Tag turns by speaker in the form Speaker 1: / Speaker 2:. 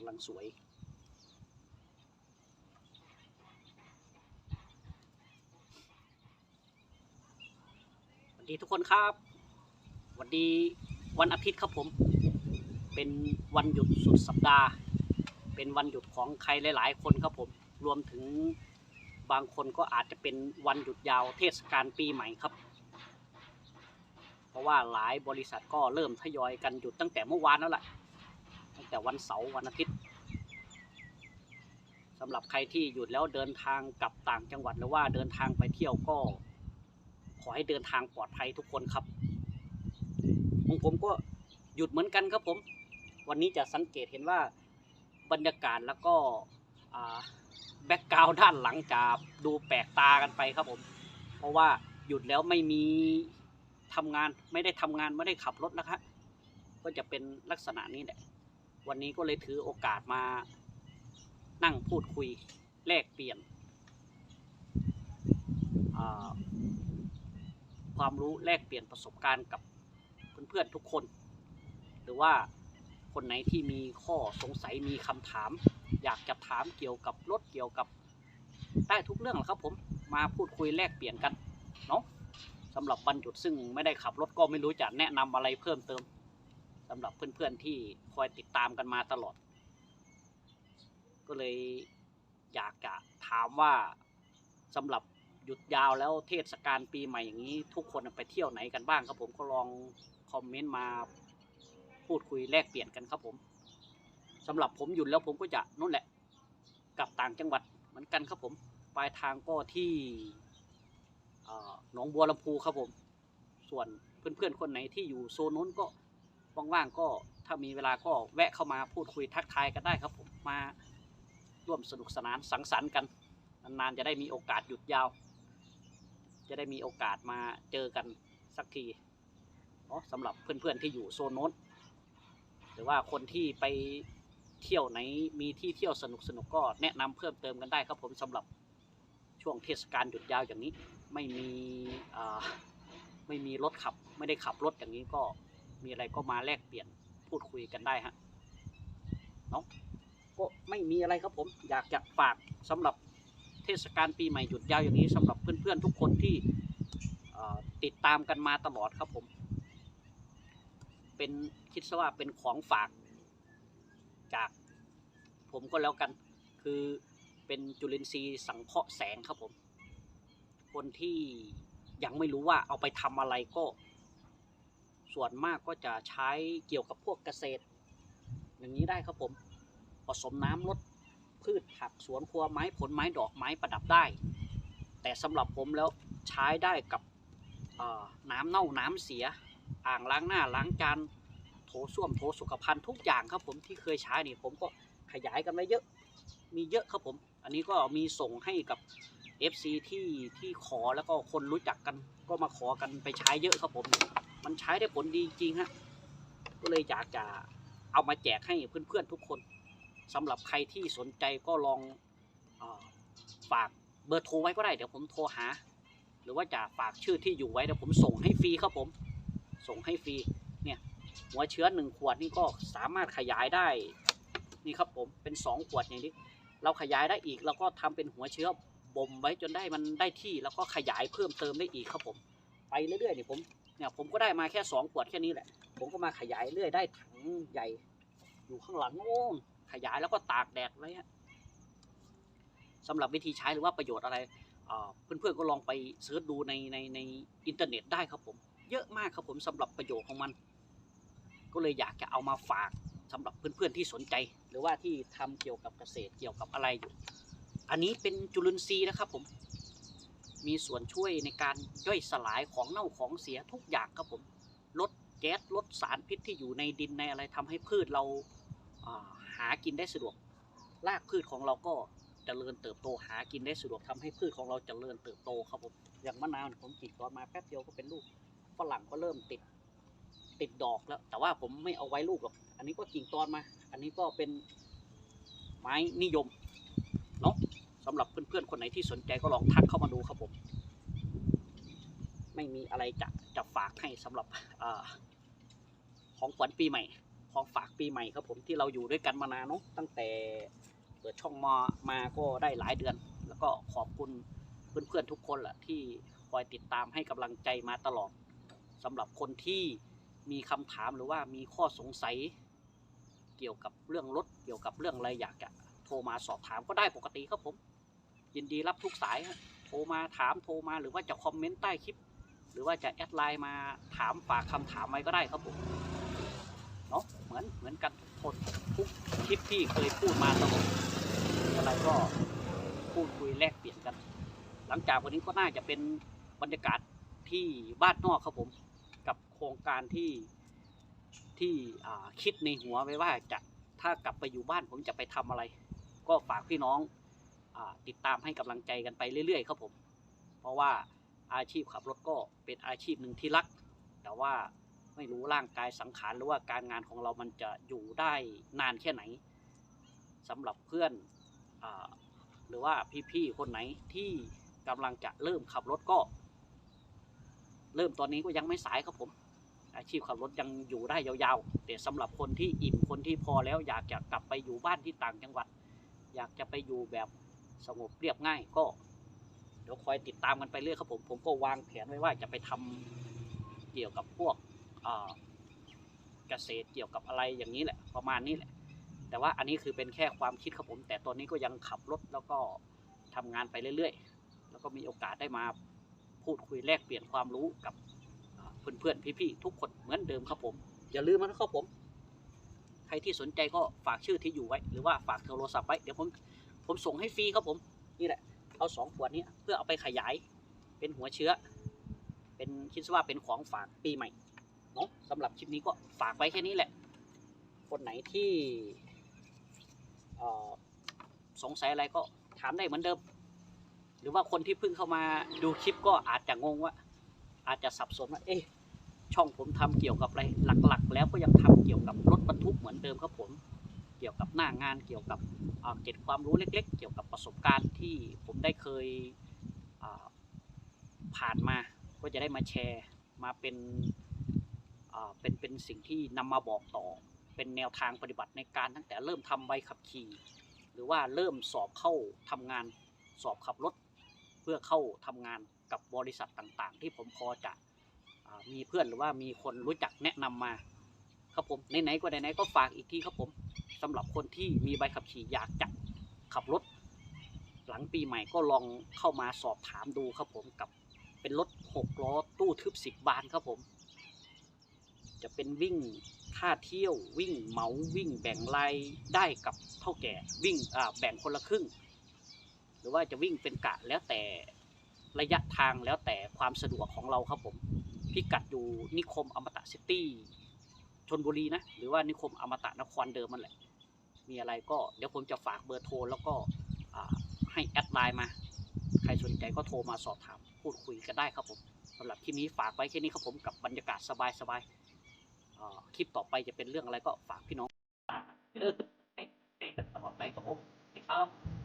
Speaker 1: กำลังสวย สวัสดีทุกคนครับสวัสดีวันอาทิตย์ครับผม เป็นวันหยุดสุดสัปดาห์ เป็นวันหยุดของใครหลาย ๆ คนครับผม รวมถึงบางคนก็อาจจะเป็นวันหยุดยาวเทศกาลปีใหม่ครับ เพราะว่าหลายบริษัทก็เริ่มทยอยกันหยุดตั้งแต่เมื่อวานแล้วแหละตั้งแต่วันเสาร์วันอาทิตย์ สำหรับใครที่หยุดแล้วเดินทางกลับต่างจังหวัดหรือว่าเดินทางไปเที่ยวก็ ขอให้เดินทางปลอดภัยทุกคนครับของผมก็หยุดเหมือนกันครับผม วันนี้จะสังเกตเห็นว่าบรรยากาศแล้วก็แบ็กกราวด้านหลังจะดูแปลกตากันไปครับผม เพราะว่าหยุดแล้วไม่มีทำงานไม่ได้ทำงานไม่ได้ขับรถนะครับก็จะเป็นลักษณะนี้แหละ วันนี้ก็เลยถือโอกาสมา นั่งพูดคุยแลกเปลี่ยนความรู้แลกเปลี่ยนประสบการณ์กับเพื่อนๆทุกคน หรือว่าคนไหนที่มีข้อสงสัยมีคำถาม อยากจะถามเกี่ยวกับรถเกี่ยวกับได้ทุกเรื่องแหละครับผมมาพูดคุยแลกเปลี่ยนกันเนาะสำหรับวันหยุดซึ่งไม่ได้ขับรถก็ไม่รู้จะแนะนำอะไรเพิ่มเติมสำหรับเพื่อนๆที่คอยติดตามกันมาตลอด ก็เลยอยากจะถามว่าสำหรับหยุดยาวแล้วเทศกาลปีใหม่อย่างนี้ ทุกคนไปเที่ยวไหนกันบ้างครับผมก็ลองคอมเมนต์มาพูดคุยแลกเปลี่ยนกันครับผมสำหรับผมหยุดแล้วผมก็จะนู่นแหละกลับต่างจังหวัดเหมือนกันครับผมปลายทางก็ที่หนองบัวลำพูครับผม ส่วนเพื่อนๆคนไหนที่อยู่โซนนู้นก็ว่างๆก็ถ้ามีเวลาก็แวะเข้ามาพูดคุยทักทายกันได้ครับผมมา ร่วมสนุกสนานสังสรรค์กัน นานๆจะได้มีโอกาสหยุดยาว จะได้มีโอกาสมาเจอกันสักทีเนาะสำหรับเพื่อนๆที่อยู่โซนโน้นหรือว่าคนที่ไปเที่ยวไหนมีที่เที่ยวสนุกสนุกๆก็แนะนำเพิ่มเติมกันได้ครับผมสำหรับช่วงเทศกาลหยุดยาวอย่างนี้ ไม่มีไม่มีรถขับ ไม่ได้ขับรถอย่างนี้ก็มีอะไรก็มาแลกเปลี่ยนพูดคุยกันได้ฮะเนาะ ก็ไม่มีอะไรครับผม อยากจะฝากสำหรับเทศกาลปีใหม่หยุดยาวอย่างนี้สำหรับเพื่อนๆทุกคนที่ติดตามกันมาตลอดครับผม เป็นคิดซะว่าเป็นของฝากจากผมก็แล้วกัน คือเป็นจุลินทรีย์สังเคราะห์แสงครับผม คนที่ยังไม่รู้ว่าเอาไปทำอะไรก็ ส่วนมากก็จะใช้เกี่ยวกับพวกเกษตร อย่างนี้ได้ครับผม ผสมน้ำลดพืชผักสวนครัวไม้ผลไม้ดอกไม้ประดับได้ แต่สำหรับผมแล้วใช้ได้กับน้ำเน่าน้ำเสีย อ่างล้างหน้าล้างจานโถส้วมโถสุขภัณฑ์ทุกอย่างครับผมที่เคยใช้นี่ผมก็ขยายกันไว้เยอะ มีเยอะครับผม อันนี้ก็มีส่งให้กับ FC ที่ที่ขอแล้วก็คนรู้จักกันก็มาขอกันไปใช้เยอะครับผม มันใช้ได้ผลดีจริงฮะก็เลยอยากจะเอามาแจกให้เพื่อนๆทุกคน สำหรับใครที่สนใจก็ลองอฝากเบอร์โทรไว้ก็ได้เดี๋ยวผมโทรหา หรือว่าจะฝากชื่อที่อยู่ไว้เดี๋ยวผมส่งให้ฟรีครับผม ส่งให้ฟรีเนี่ยหัวเชื้อหนึ่งขวดนี่ก็สามารถขยายได้นี่ครับผมเป็นสองขวดอย่างนี้ เราขยายได้อีกเราก็ทำเป็นหัวเชื้อบ่มไว้จนได้มันได้ที่แล้วก็ขยายเพิ่มเติมได้อีกครับผม ไปเรื่อยๆเนี่ยผมเนี่ยผมก็ได้มาแค่สองขวดแค่นี้แหละ ผมก็มาขยายเรื่อยได้ถังใหญ่ อยู่ข้างหลังโอ้ ขยายแล้วก็ตากแดดไว้ฮะสำหรับวิธีใช้หรือว่าประโยชน์อะไรเอ่อเพื่อนๆก็ลองไปเสิร์ชดูในในในอินเทอร์เน็ตได้ครับผม เยอะมากครับผมสำหรับประโยชน์ของมัน ก็เลยอยากจะเอามาฝากสำหรับเพื่อนๆที่สนใจ หรือว่าที่ทำเกี่ยวกับเกษตรเกี่ยวกับอะไรอยู่ อันนี้เป็นจุลินทรีย์นะครับผม มีส่วนช่วยในการย่อยสลายของเน่าของเสียทุกอย่างครับผม ลดแก๊สลดสารพิษที่อยู่ในดินในอะไรทำให้พืชเราา หากินได้สะดวกรากพืชของเราก็เจริญเติบโตหากินได้สะดวกทำให้พืชของเราเจริญเติบโตครับผมอย่างมะนาวผมกรีดตอนมาแป๊บเดียวก็เป็นลูกฝรั่งก็เริ่มติดติดดอกแล้ว แต่ว่าผมไม่เอาไว้ลูกหรอกอันนี้ก็กิ่งตอนมา อันนี้ก็เป็นไม้นิยมเนาะสำหรับเพื่อนๆคนไหนที่สนใจก็ลองทักเข้ามาดูครับผม ไม่มีอะไรจะจะฝากให้สำหรับอของขวัญปีใหม่ ของฝากปีใหม่ครับผมที่เราอยู่ด้วยกันมานานเนาะตั้งแต่เปิดช่องมามาก็ได้หลายเดือน แล้วก็ขอบคุณเพื่อนๆทุกคนแหละที่คอยติดตามให้กำลังใจมาตลอดสำหรับคนที่มีคำถามหรือว่ามีข้อสงสัย เกี่ยวกับเรื่องรถเกี่ยวกับเรื่องอะไรอยากจะโทรมาสอบถามก็ได้ปกติครับผม ยินดีรับทุกสายโทรมาถามโทรมาหรือว่าจะคอมเมนต์ใต้คลิป หรือว่าจะแอดไลน์มาถามฝากคำถามไว้ก็ได้ครับผม เนาะเหมือนเหมือนกันทุกคนทุกคลิปที่เคยพูดมาตลอดอะไรก็พูดคุยแลกเปลี่ยนกัน หลังจากวันนี้ก็น่าจะเป็นบรรยากาศที่บ้านนอกครับผม กับโครงการที่ที่คิดในหัวไว้ว่าจะถ้ากลับไปอยู่บ้านผมจะไปทำอะไร ก็ฝากพี่น้องอติดตามให้กำลังใจกันไปเรื่อยๆ ครับผม เพราะว่าอาชีพขับรถก็เป็นอาชีพหนึ่งที่รัก แต่ว่า ไม่รู้ร่างกายสังขารหรือว่าการงานของเรามันจะอยู่ได้นานแค่ไหนสำหรับเพื่อนอหรือว่าพี่ๆคนไหนที่กำลังจะเริ่มขับรถก็ เริ่มตอนนี้ก็ยังไม่สายครับผม อาชีพขับรถยังอยู่ได้ยาวๆแต่สำหรับคนที่อิ่มคนที่พอแล้ว อยากจะกลับไปอยู่บ้านที่ต่างจังหวัด อยากจะไปอยู่แบบสงบเรียบง่ายก็เดี๋ยวคอยติดตามกันไปเรื่อยครับผม ผมก็วางแผนไว้ว่าจะไปทำเกี่ยวกับพวก เกษตรเกี่ยวกับอะไรอย่างนี้แหละประมาณนี้แหละ แต่ว่าอันนี้คือเป็นแค่ความคิดครับผม แต่ตอนนี้ก็ยังขับรถแล้วก็ทำงานไปเรื่อยๆ แล้วก็มีโอกาสได้มาพูดคุยแลกเปลี่ยนความรู้กับเพื่อนๆพี่ๆทุกคนเหมือนเดิมครับผม อย่าลืมนะครับผม ใครที่สนใจก็ฝากชื่อที่อยู่ไว้ หรือว่าฝากโทรศัพท์ไว้เดี๋ยวผมผมส่งให้ฟรีครับผมนี่แหละเอาสองขวดนี้เพื่อเอาไปขยายเป็นหัวเชื้อ เป็นคิดว่าเป็นของฝากปีใหม่ เนาะสำหรับคลิปนี้ก็ฝากไว้แค่นี้แหละ คนไหนที่สงสัยอะไรก็ถามได้เหมือนเดิม หรือว่าคนที่เพิ่งเข้ามาดูคลิปก็อาจจะงงว่า อาจจะสับสนว่าเอ๊ะช่องผมทำเกี่ยวกับอะไรหลักๆ แล้วก็ยังทำเกี่ยวกับรถบรรทุกเหมือนเดิมครับผม เกี่ยวกับหน้างานเกี่ยวกับเก็บความรู้เล็ก ๆ เกี่ยวกับประสบการณ์ที่ผมได้เคยผ่านมาก็จะได้มาแชร์มาเป็น เป็นเป็นสิ่งที่นำมาบอกต่อ เป็นแนวทางปฏิบัติในการตั้งแต่เริ่มทำใบขับขี่ หรือว่าเริ่มสอบเข้าทำงานสอบขับรถ เพื่อเข้าทำงานกับบริษัทต่างๆ ที่ผมพอจะมีเพื่อนหรือว่ามีคนรู้จักแนะนำมาครับผมไหนๆก็ไหนๆก็ฝากอีกทีครับผมสำหรับคนที่มีใบขับขี่อยากจะขับรถ หลังปีใหม่ก็ลองเข้ามาสอบถามดูครับผมกับเป็นรถหกล้อตู้ทึบสิบบานครับผม จะเป็นวิ่งค่าเที่ยววิ่งเมาวิ่งแบ่งรายได้กับเท่าแก่วิ่งแบ่งคนละครึ่ง หรือว่าจะวิ่งเป็นกะแล้วแต่ระยะทางแล้วแต่ความสะดวกของเราครับผม พิกัดอยู่นิคมอมตะซิตี้ชนบุรีนะ หรือว่านิคมอมตะนครเดิมมันแหละ มีอะไรก็เดี๋ยวผมจะฝากเบอร์โทรแล้วก็ให้แอดไลน์มา ใครสนใจก็โทรมาสอบถามพูดคุยกันได้ครับผมสำหรับคลิปนี้ฝากไว้แค่นี้ครับผมกับบรรยากาศสบายๆ คลิปต่อไปจะเป็นเรื่องอะไรก็ฝากพี่น้องเออต่อไปก็โอเคครับ